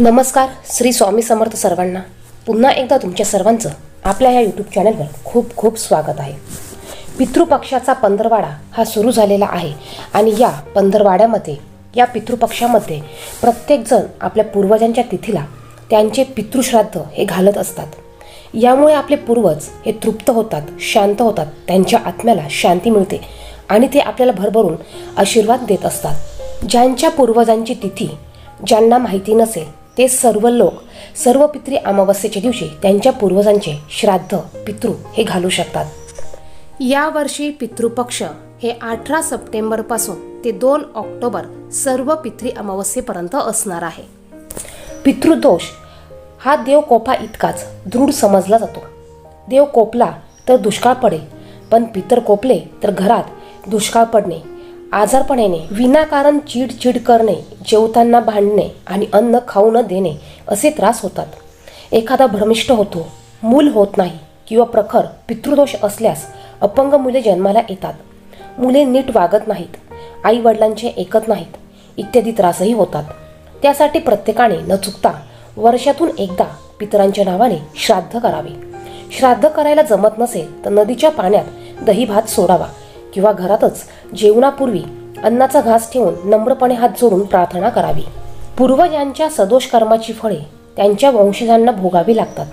नमस्कार श्री स्वामी समर्थ सर्वांना. पुन्हा एकदा तुमच्या सर्वांचं आपल्या या यूट्यूब चॅनलवर खूप खूप स्वागत आहे. पितृपक्षाचा पंधरवाडा हा सुरू झालेला आहे आणि या पंधरवाड्यामध्ये या पितृपक्षामध्ये प्रत्येकजण आपल्या पूर्वजांच्या तिथीला त्यांचे पितृश्राद्ध हे घालत असतात. यामुळे आपले पूर्वज हे तृप्त होतात शांत होतात त्यांच्या आत्म्याला शांती मिळते आणि ते आपल्याला भरभरून आशीर्वाद देत असतात. ज्यांच्या पूर्वजांची तिथी ज्यांना माहिती नसेल ते सर्व लोक सर्व पितृ अमावस्येच्या दिवशी त्यांच्या पूर्वजांचे श्राद्ध पितृ हे घालू शकतात. यावर्षी पितृपक्ष हे अठरा सप्टेंबरपासून ते दोन ऑक्टोबर सर्व पितृ अमावस्येपर्यंत असणार आहे. पितृदोष हा देव कोपा इतकाच दृढ समजला जातो. देव कोपला तर दुष्काळ पडेल पण पितर कोपले तर घरात दुष्काळ पडणे आजारपण येणे विनाकारण चिडचिड करणे जेवताना भांडणे आणि अन्न खाऊ न देणे असे त्रास होतात. एखादा भ्रमिष्ट होतो मूल होत नाही किंवा प्रखर पितृदोष असल्यास अपंग मुले जन्माला येतात. मुले नीट वागत नाहीत आई वडिलांचे ऐकत नाहीत इत्यादी त्रासही होतात. त्यासाठी प्रत्येकाने न चुकता वर्षातून एकदा पितरांच्या नावाने श्राद्ध करावे. श्राद्ध करायला जमत नसेल तर नदीच्या पाण्यात दही भात सोडावा. किंवा घरातच जेवणापूर्वी अन्नाचा घास ठेवून नम्रपणे हात जोडून प्रार्थना करावी. पूर्वजांच्या सदोष कर्माची फळे त्यांच्या वंशजांना भोगावी लागतात.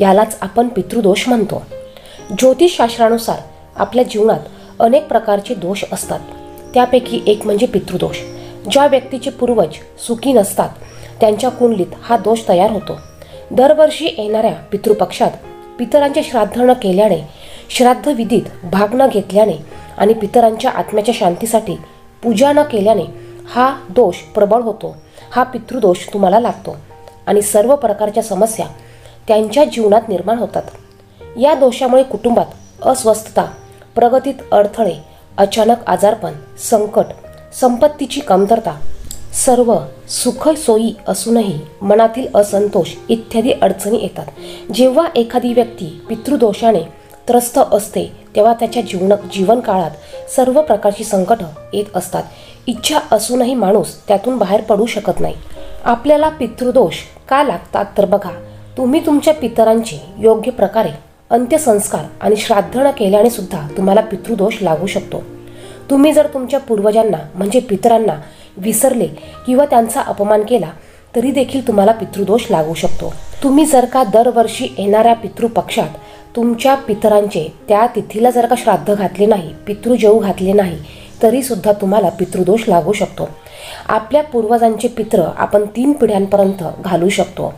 यालाच आपण पितृदोष म्हणतो. ज्योतिषशास्त्रानुसार आपल्या जीवनात अनेक प्रकारचे दोष असतात. त्यापैकी एक म्हणजे पितृदोष. ज्या व्यक्तीचे पूर्वज सुखी नसतात त्यांच्या कुंडलीत हा दोष तयार होतो. दरवर्षी येणाऱ्या पितृपक्षात पितरांचे श्राद्ध न केल्याने श्राद्ध विधीत भाग न घेतल्याने आणि पितरांच्या आत्म्याच्या शांतीसाठी पूजा न केल्याने हा दोष प्रबळ होतो. हा पितृदोष तुम्हाला लागतो. आणि सर्व प्रकारच्या समस्या त्यांच्या जीवनात निर्माण होतात. या दोषामुळे कुटुंबात अस्वस्थता प्रगतीत अडथळे अचानक आजारपण संकट संपत्तीची कमतरता सर्व सुख सोयी असूनही मनातील असंतोष इत्यादी अडचणी येतात. जेव्हा एखादी व्यक्ती पितृदोषाने त्रस्त असते तेव्हा त्याच्या जीवन जीवनकाळात सर्व प्रकारची संकटं येत असतात. इच्छा असूनही माणूस त्यातून बाहेर पडू शकत नाही. आपल्याला पितृदोष का लागतात तर बघा तुम्ही तुमच्या पितरांचे योग्य प्रकारे अंत्यसंस्कार आणि श्राद्ध न केल्याने सुद्धा तुम्हाला पितृदोष लागू शकतो. तुम्ही जर तुमच्या पूर्वजांना म्हणजे पितरांना विसरले किंवा त्यांचा अपमान केला तरी देखील तुम्हाला पितृदोष लागू शकतो. तुम्ही जर का दरवर्षी येणाऱ्या पितृपक्षात तुमच्या पितरांचे त्या तिथीला जर का श्राद्ध घातले नाही पितृजेऊ घातले नाही तरीसुद्धा तुम्हाला पितृदोष लागू शकतो. आपल्या पूर्वजांचे पित्र आपण तीन पिढ्यांपर्यंत घालू शकतो.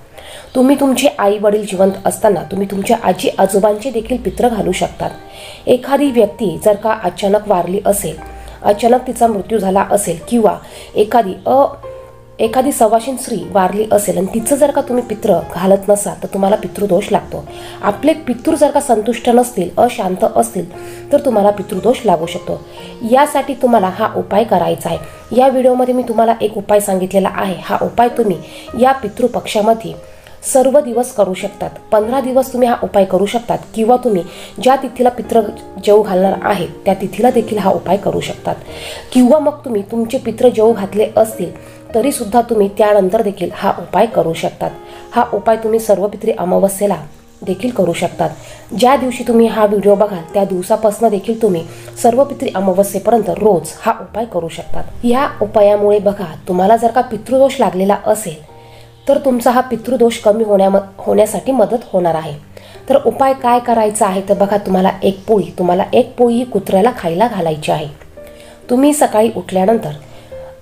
तुम्ही तुमचे आई वडील जिवंत असताना तुम्ही तुमच्या आजी आजोबांचे देखील पित्र घालू शकतात. एखादी व्यक्ती जर का अचानक वारली असेल अचानक तिचा मृत्यू झाला असेल किंवा एखादी अ एखादी सवाशीन स्त्री वारली असेल आणि तिचं जर का तुम्ही पित्र घालत नसाल तर तुम्हाला पितृदोष लागतो. आपले पितृ जर का संतुष्ट नसतील अशांत असतील तर तुम्हाला पितृदोष लागू शकतो. यासाठी तुम्हाला हा उपाय करायचा आहे. या व्हिडिओमध्ये मी तुम्हाला एक उपाय सांगितलेला आहे. हा उपाय तुम्ही या पितृपक्षामध्ये सर्व दिवस करू शकतात. पंधरा दिवस तुम्ही हा उपाय करू शकतात किंवा तुम्ही ज्या तिथीला पित्र जेव घालणार आहे त्या तिथीला देखील हा उपाय करू शकतात. किंवा मग तुम्ही तुमचे पित्र जेव घातले असतील तरीसुद्धा तुम्ही त्यानंतर देखील हा उपाय करू शकतात. हा उपाय तुम्ही सर्वपित्री अमावस्येला देखील करू शकतात. ज्या दिवशी तुम्ही हा व्हिडिओ बघाल त्या दिवसापासून देखील तुम्ही सर्व पित्री अमावस्येपर्यंत रोज हा उपाय करू शकतात. या उपायामुळे बघा तुम्हाला जर का पितृदोष लागलेला असेल तर तुमचा हा पितृदोष कमी होण्या होण्यासाठी मदत होणार आहे. तर उपाय काय करायचा आहे तर बघा तुम्हाला एक पोळी तुम्हाला एक पोळी ही कुत्र्याला खायला घालायची आहे. तुम्ही सकाळी उठल्यानंतर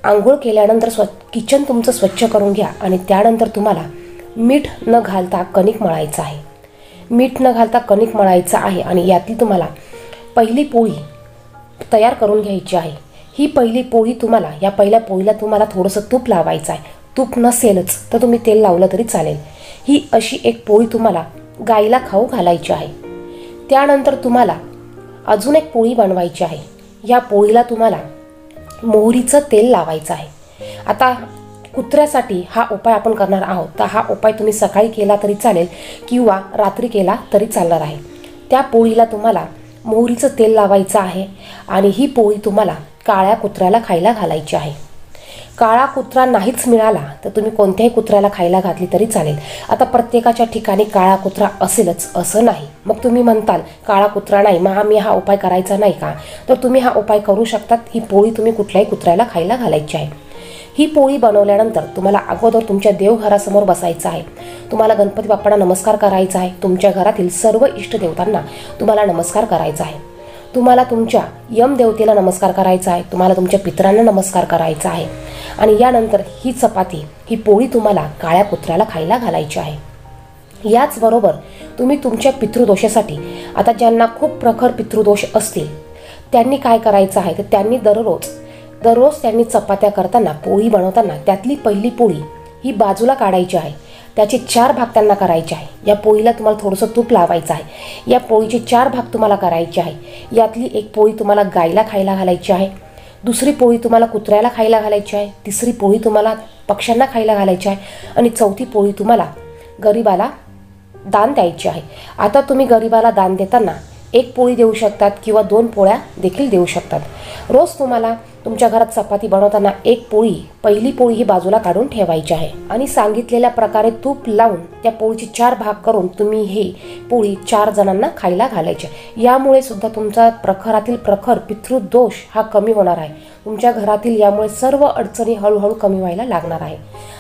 आंघोळ केल्यानंतर स्व किचन तुमचं स्वच्छ करून घ्या आणि त्यानंतर तुम्हाला मीठ न घालता कणिक मळायचं आहे. मीठ न घालता कणिक मळायचं आहे आणि यातली तुम्हाला पहिली पोळी तयार करून घ्यायची आहे. ही पहिली पोळी तुम्हाला या पहिल्या पोळीला तुम्हाला थोडंसं तूप लावायचं आहे. तूप नसेलच तर तुम्ही तेल लावलं तरी चालेल. ही अशी एक पोळी तुम्हाला गाईला खाऊ घालायची आहे. त्यानंतर तुम्हाला अजून एक पोळी बनवायची आहे. या पोळीला तुम्हाला मोहरीचं तेल लावायचं आहे. आता कुत्र्यासाठी हा उपाय आपण करणार आहोत. तर हा उपाय तुम्ही सकाळी केला तरी चालेल किंवा रात्री केला तरी चालणार आहे. त्या पोळीला तुम्हाला मोहरीचं तेल लावायचं आहे आणि ही पोळी तुम्हाला काळ्या कुत्र्याला खायला घालायची आहे. काळा कुत्रा नाहीच मिळाला तर तुम्ही कोणत्याही कुत्र्याला खायला घातली तरी चालेल. आता प्रत्येकाच्या ठिकाणी काळा कुत्रा असेलच असं नाही. मग तुम्ही म्हणताल काळा कुत्रा नाही मग आम्ही हा उपाय करायचा नाही का? तर तुम्ही हा उपाय करू शकतात ही पोळी तुम्ही कुठल्याही कुत्र्याला खायला घालायची आहे. ही पोळी बनवल्यानंतर तुम्हाला अगोदर तुमच्या देवघरासमोर बसायचं आहे. तुम्हाला गणपती बाप्पांना नमस्कार करायचा आहे. तुमच्या घरातील सर्व इष्टदेवतांना तुम्हाला नमस्कार करायचा आहे. तुम्हाला तुमच्या यमदेवतेला नमस्कार करायचा आहे. तुम्हाला तुमच्या पितरांना नमस्कार करायचा आहे. आणि यानंतर ही चपाती ही पोळी तुम्हाला काळ्या कुत्र्याला खायला घालायची आहे. याचबरोबर तुम्ही तुमच्या पितृदोषासाठी आता ज्यांना खूप प्रखर पितृदोष असतील त्यांनी काय करायचं आहे? तर त्यांनी दररोज दररोज त्यांनी चपात्या करताना पोळी बनवताना त्यातली पहिली पोळी ही बाजूला काढायची आहे. त्याचे चार भाग त्यांना करायचे आहे. या पोळीला तुम्हाला थोडंसं तूप लावायचं आहे. या पोळीचे चार भाग तुम्हाला करायचे आहे. यातली एक पोळी तुम्हाला गायला खायला घालायची आहे. दुसरी पोळी तुम्हाला कुत्र्याला खायला घालायची आहे तिसरी पोळी तुम्हाला पक्ष्यांना खायला घालायची आहे आणि चौथी पोळी तुम्हाला गरिबाला दान द्यायची आहे. आता तुम्ही गरिबाला दान देताना एक पोळी देऊ शकतात किंवा दोन पोळ्या देखील देऊ शकतात. रोज तुम्हाला तुमच्या घरात चपाती बनवताना एक पोळी पहिली पोळी ही बाजूला काढून ठेवायची आहे. आणि सांगितलेल्या प्रकारे तूप लावून त्या पोळीचे चार भाग करून तुम्ही ही पोळी चार जणांना खायला घालायची यामुळे सुद्धा तुमचा प्रखरातील प्रखर पितृदोष हा कमी होणार आहे. तुमच्या घरातील यामुळे सर्व अडचणी हळूहळू कमी व्हायला लागणार आहे.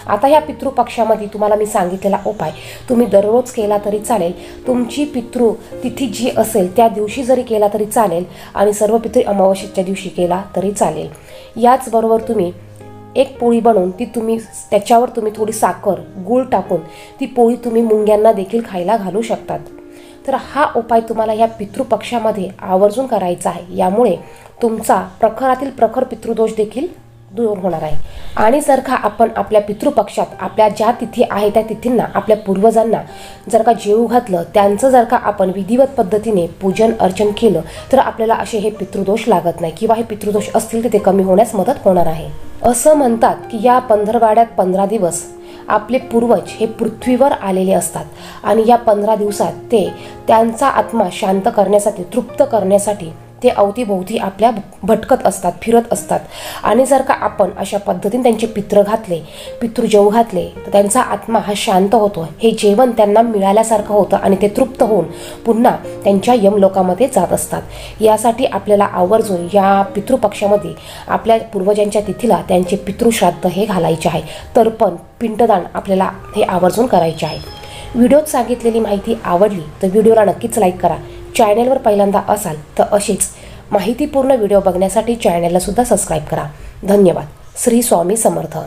आता ह्या पितृपक्षामध्ये तुम्हाला मी सांगितलेला उपाय. तुम्ही दररोज केला तरी चालेल. तुमची पितृ तिथी जी असेल त्या दिवशी जरी केला तरी चालेल आणि सर्व पितृ अमावस्येच्या दिवशी केला तरी चालेल. याचबरोबर तुम्ही एक पोळी बनवून ती तुम्ही त्याच्यावर तुम्ही थोडी साखर गूळ टाकून ती पोळी तुम्ही मुंग्यांना देखील खायला घालू शकतात. तर हा उपाय तुम्हाला या पितृपक्षामध्ये आवर्जून करायचा आहे. यामुळे तुमचा प्रखरातील प्रखर पितृदोष देखील दूर होणार आहे. आणि जर का आपण आपल्या पितृपक्षात आपल्या ज्या तिथी आहे त्या तिथींना आपल्या पूर्वजांना जर का जेऊ घातलं त्यांचं जर का आपण विधिवत पद्धतीने पूजन अर्चन केलं तर आपल्याला असे हे पितृदोष लागत नाही. किंवा हे पितृदोष असतील तर ते कमी होण्यास मदत होणार आहे. असं म्हणतात की या पंधरवाड्यात पंधरा दिवस आपले पूर्वज हे पृथ्वीवर आलेले असतात. आणि या पंधरा दिवसात ते त्यांचा आत्मा शांत करण्यासाठी तृप्त करण्यासाठी ते अवतीभोवती आपल्या भटकत असतात फिरत असतात. आणि जर का आपण अशा पद्धतीने त्यांचे पित्र घातले पितृ जेव घातले तर त्यांचा आत्मा हा शांत होतो. हे जेवण त्यांना मिळाल्यासारखं होतं आणि ते तृप्त होऊन पुन्हा त्यांच्या यमलोकामध्ये जात असतात. यासाठी आपल्याला आवर्जून या पितृपक्षामध्ये आपल्या पूर्वजांच्या तिथीला त्यांचे पितृश्राद्ध हे घालायचे आहे. तर्पण पिंडदान आपल्याला हे आवर्जून करायचे आहे. व्हिडिओत सांगितलेली माहिती आवडली तर व्हिडिओला नक्कीच लाईक करा. चॅनेलवर पहिल्यांदा असाल तर अशीच माहितीपूर्ण व्हिडिओ बघण्यासाठी चॅनेलला सुद्धा सबस्क्राईब करा. धन्यवाद. श्री स्वामी समर्थ.